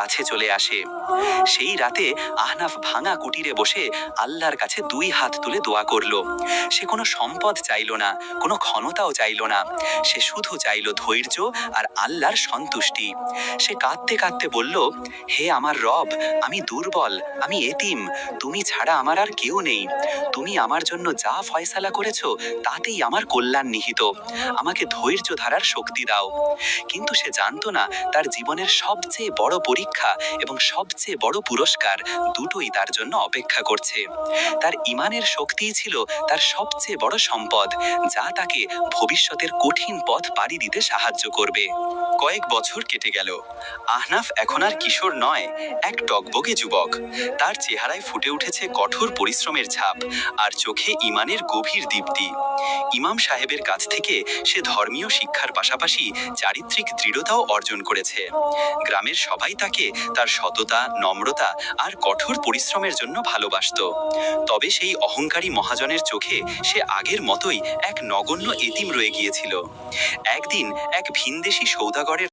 কাছে চলে আসে। সেই রাতে আহনাফ ভাঙা কুটিরে বসে আল্লাহর কাছে দুই হাত তুলে দোয়া করল। সে কোনো সম্পদ চাইলো না, কোনো ক্ষমতাও চাইলো না। সে শুধু চাইলো ধৈর্য আর আল্লাহর সন্তুষ্টি। সে কাঁদতে কাঁদতে বলল, হে আমার রব, আমি দুর্বল, আমি এতিম, তুমি ছাড়া আমার আর কেউ নেই। তুমি আমার জন্য যা ফয়সালা করেছ, তাতেই আমার কল্যাণ নিহিত। আমাকে ধৈর্য ধারার শক্তি দাও। কিন্তু সে জানতো না, তার জীবনের সবচেয়ে বড় পরীক্ষা এবং সবচেয়ে বড় পুরস্কার দুটোই তার জন্য অপেক্ষা করছে। তার ইমানের শক্তিই ছিল তার সবচেয়ে বড় সম্পদ, যা তাকে ভবিষ্যতের কঠিন পথ পাড়ি দিতে সাহায্য করবে। কয়েক বছর কেটে গেল। আহনাফ এখন আর কিশোর নয়, এক টকবগে যুবক। তার চেহারায় ফুটে উঠেছে কঠোর পরিশ্রমের ছাপ আর চোখে ইমানের গভীর দীপ্তি। ইমাম সাহেবের কাছ থেকে সে ধর্মীয় শিক্ষার পাশাপাশি চারিত্রিক দৃঢ়তাও অর্জন করেছে। গ্রামের সবাই তাকে তার সততা, নম্রতা আর কঠোর পরিশ্রমের জন্য ভালোবাসত। তবে সেই অহংকারী মহাজনের চোখে সে আগের মতোই এক নগণ্য এতিম রয়ে গিয়েছিল। একদিন এক ভিনদেশি সৌদাগরের